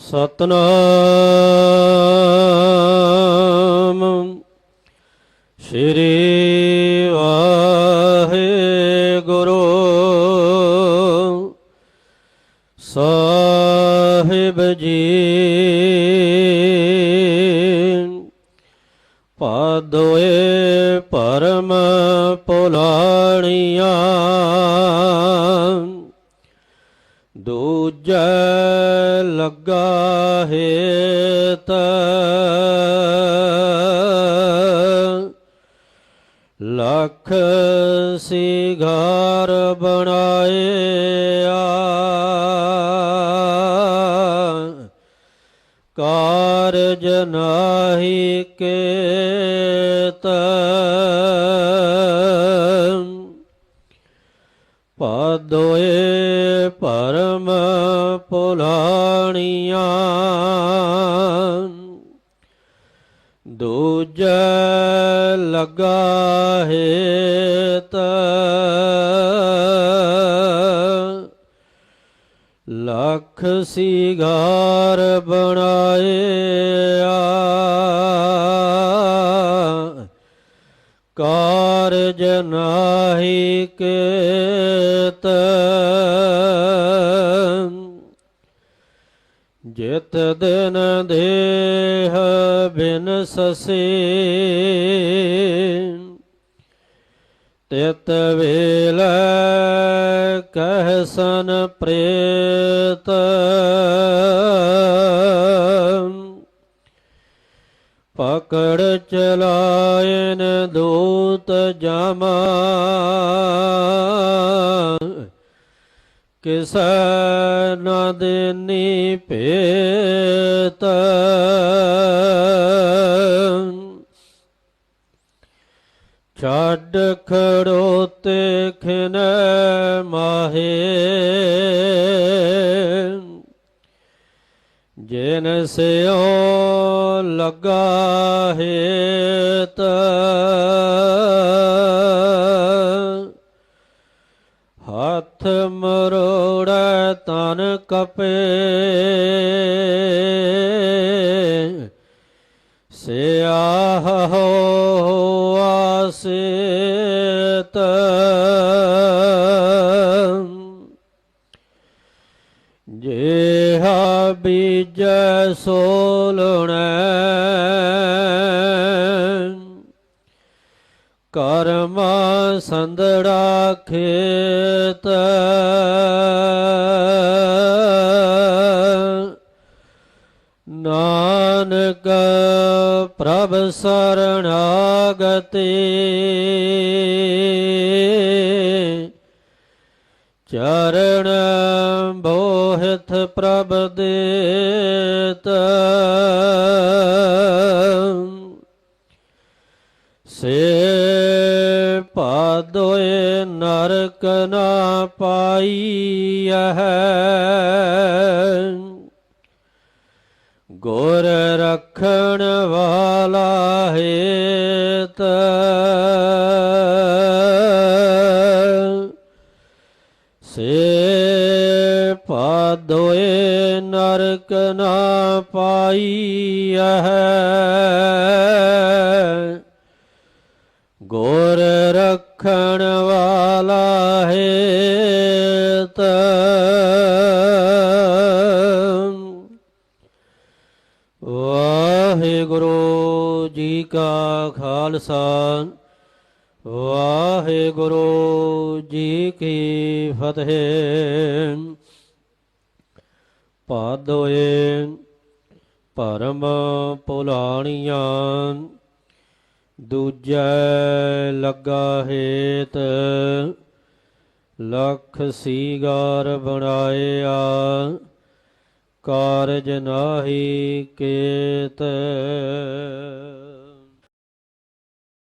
ਸਤਨਾਮ। ਸ੍ਰੀ ਵਾਹਿਗੁਰੂ। ਸਾਹਿਬ ਜੀ। ਪਾਦੋਏ ਪਰਮ ਪੁਲਾਣੀਆਂ। ਦੂਜੈ ਲੱਗਾ ਹੇਤ। ਲਖ ਸਿਗਾਰ ਬਣਾਇਆ। ਕਾਰਜ ਨਾਹੀ ਕੇਤ। ਪਾਦੋਏ ਪਰਮ ਪੁਲਾਣੀਆਂ ਦੂਜੈ ਲਗਾ ਹੇਤ। ਲਖ ਸਿਗਾਰ ਬਣਾਇਆ। ਕਾਰਜ ਨਾਹੀ ਕੇਤ। ਜਿਤ ਦਿਨ ਦੇਹ ਬਿਨ ਸਸੇ। ਤਿਤ ਵੇਲ ਕਹਿਸਨ ਪ੍ਰੇਤ। ਪਕੜ ਚਲਾਇਨ ਦੂਤ ਜਮਾ। ਕਿਸ ਨ ਦੇਨੀ ਭੇਤ। ਛੱਡ ਖੜੋਤੇ ਖਿਨ ਮਾਹੇ। ਜਿਨ ਸਿਓ ਲਗਾ ਹੇਤ। ਹੱਥ ਮਰੋੜੈ ਤਨ ਕਪੇ। ਸਿਆਹ ਹੋ ਆਸਿਤ। ਜਿਹਾ ਬੀਜ ਸੋਲਣੈ ਕਰਮ ਸੰਦੜਾ ਖੇਤ। ਨਾਨਕ ਪ੍ਰਭ ਸਰਣਾਗਤੇ। ਚਰਨ ਬੋਹਿਤ ਪ੍ਰਭ ਦੇਤ। ਸੇ ਪਾਦੋਏ ਨਰਕ ਨਾ ਪਾਈਐ। ਗੁਰ ਰਖਣ ਵਾਲਾ ਹੇਤ। ਸੇ ਪਾਦੋਏ ਨਰਕ ਨਾ ਪਾਈਐ। ਗੁਰ ਰਖਣ ਵਾਲਾ ਹੈ ਹੇਤ। ਵਾਹਿਗੁਰੂ ਜੀ ਕਾ ਖਾਲਸਾ, ਵਾਹਿਗੁਰੂ ਜੀ ਕੀ ਫਤਿਹ। ਪਾਦੋਏ ਪਰਮ ਪੁਲਾਣੀਆਂ ਦੂਜੈ ਲੱਗਾ ਹੇਤ ਲਖ ਸੀਗਾਰ ਬਣਾਇਆ ਕਾਰਜ ਨਾਹੀ ਕੇਤ।